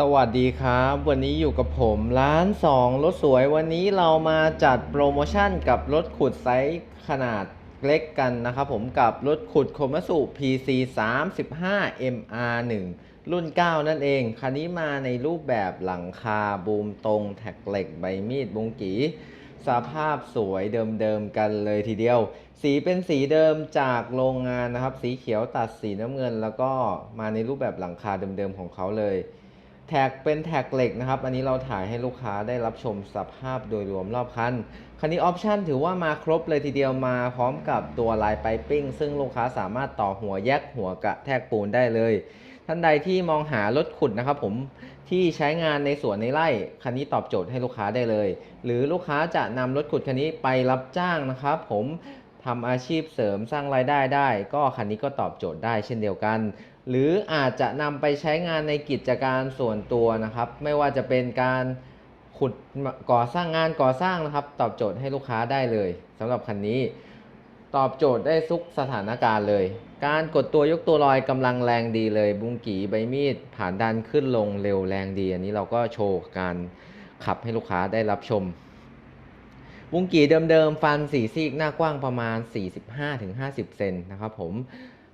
สวัสดีครับ วันนี้อยู่กับผมร้านสองรถสวยวันนี้เรามาจัดโปรโมชั่นกับรถขุดไซส์ขนาดเล็กกันนะครับผมกับรถขุดโคมัสุ PC 35 MR 1รุ่น 9 นั่นเอง คันนี้มาในรูปแบบหลังคาบูมตรงแท็กเหล็กใบมีดบุงกีสภาพสวยเดิมๆกันเลยทีเดียว สีเป็นสีเดิมจากโรงงานนะครับ สีเขียวตัดสีน้ำเงิน แล้วก็มาในรูปแบบหลังคาเดิมๆของเขาเลย แท็กเป็นแท็กเหล็กนะครับ อันนี้เราถ่ายให้ลูกค้าได้รับชมสภาพโดยรวมรอบคัน คันนี้ออปชันถือว่ามาครบเลยทีเดียวมาพร้อมกับตัวลายไปปิ้ง ซึ่งลูกค้าสามารถต่อหัวแยกหัวกะแทกปูนได้เลย ท่านใดที่มองหารถขุดนะครับผมที่ใช้งานในสวนในไร่ คันนี้ตอบโจทย์ให้ลูกค้าได้เลย หรือลูกค้าจะนำรถขุดคันนี้ไปรับจ้างนะครับผมทำอาชีพเสริมสร้างรายได้ได้ ก็คันนี้ก็ตอบโจทย์ได้เช่นเดียวกัน หรืออาจจะนำไปใช้งานในกิจการส่วนตัวนะครับ ไม่ว่าจะเป็นการขุดก่อสร้างงานก่อสร้างนะครับ ตอบโจทย์ให้ลูกค้าได้เลยสำหรับคันนี้ ตอบโจทย์ได้ทุกสถานการณ์เลย การกดตัวยกตัวลอยกำลังแรงดีเลย บุงกีใบมีด ผ่านดันขึ้นลงเร็วแรงดี อันนี้เราก็โชว์การขับให้ลูกค้าได้รับชม บุงกีเดิมๆ ฟันสีซีกหน้ากว้างประมาณ 45-50 เซนนะครับผม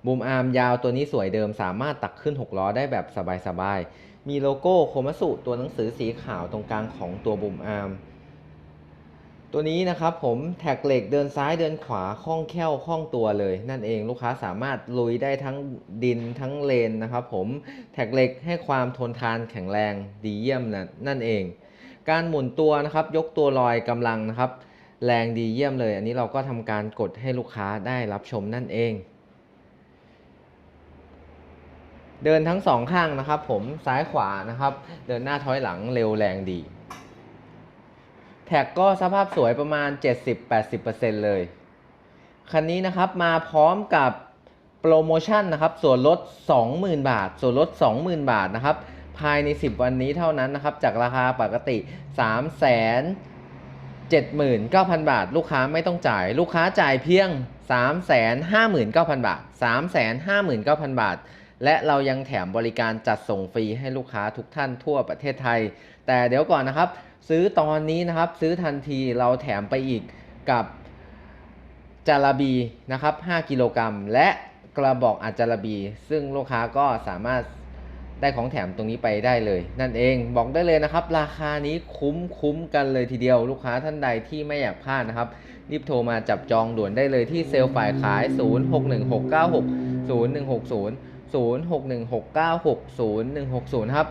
บูมอาร์มยาวตัวนี้สวยเดิมสามารถตักขึ้น 6 ล้อได้แบบสบายๆ มีโลโก้โคมัสุตัวหนังสือสีขาวตรงกลางของตัวบูมอาร์ม ตัวนี้นะครับผมแท็กเหล็กเดินซ้ายเดินขวาคล่องแคล่วคล่องตัวเลย นั่นเองลูกค้าสามารถลุยได้ทั้งดินทั้งเลนนะครับผมแท็กเหล็กให้ความทนทานแข็งแรงดีเยี่ยมนะนั่นเอง การหมุนตัวนะครับยกตัวลอยกำลังนะครับแรงดีเยี่ยมเลย อันนี้เราก็ทำการกดให้ลูกค้าได้รับชมนั่นเอง เดินทั้งสองข้างนะครับ ผมซ้ายขวานะครับ เดินหน้าถอยหลังเร็วแรงดี แท็กก็สภาพสวยประมาณ 70-80%เลย คันนี้นะครับมาพร้อมกับโปรโมชั่นนะครับ ส่วนลด 20,000 บาท ส่วนลด 20,000 บาทนะครับ ภายใน 10 วันนี้เท่านั้นนะครับ จากราคาปกติ 3 0 0 0 79,000 บาท ลูกค้าไม่ต้องจ่าย ลูกค้าจ่ายเพียง 359,000 บาท 359,000 บาท และเรายังแถมบริการจัดส่งฟรีให้ลูกค้าทุกท่านทั่วประเทศไทย แต่เดี๋ยวก่อนนะครับ ซื้อตอนนี้นะครับ ซื้อทันทีเราแถมไปอีกกับจาระบีนะครับ 5 กิโลกรัม และกระบอกอัดจาระบี ซึ่งลูกค้าก็สามารถได้ของแถมตรงนี้ไปได้เลย นั่นเองบอกได้เลยนะครับ ราคานี้คุ้มคุ้มกันเลยทีเดียว ลูกค้าท่านใดที่ไม่อยากพลาดนะครับ รีบโทรมาจับจองด่วนได้เลยที่เซลล์ฝ่ายขาย 0616960160 0616960160ครับ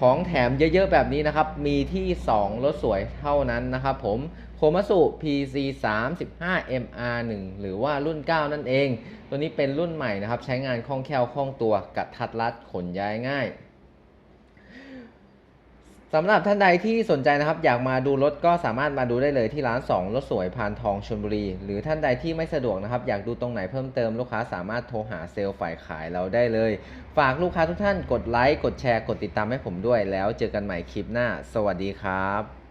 ของแถมเยอะๆแบบนี้นะครับ มีที่ 2 รถสวยเท่านั้นนะครับผมโคมัสุ PC 35 MR 1หรือว่ารุ่น 9 นั่นเอง ตัวนี้เป็นรุ่นใหม่นะครับ ใช้งานคล่องแคล่วคล่องตัวกระทัดรัดขนย้ายง่าย สำหรับท่านใดที่สนใจนะครับ อยากมาดูรถก็สามารถมาดูได้เลยที่ร้าน 2 รถสวยพานทองชลบุรี หรือท่านใดที่ไม่สะดวกนะครับ อยากดูตรงไหนเพิ่มเติมลูกค้าสามารถโทรหาเซลล์ฝ่ายขายเราได้เลย ฝากลูกค้าทุกท่านกดไลค์กดแชร์กดติดตามให้ผมด้วย แล้วเจอกันใหม่คลิปหน้า สวัสดีครับ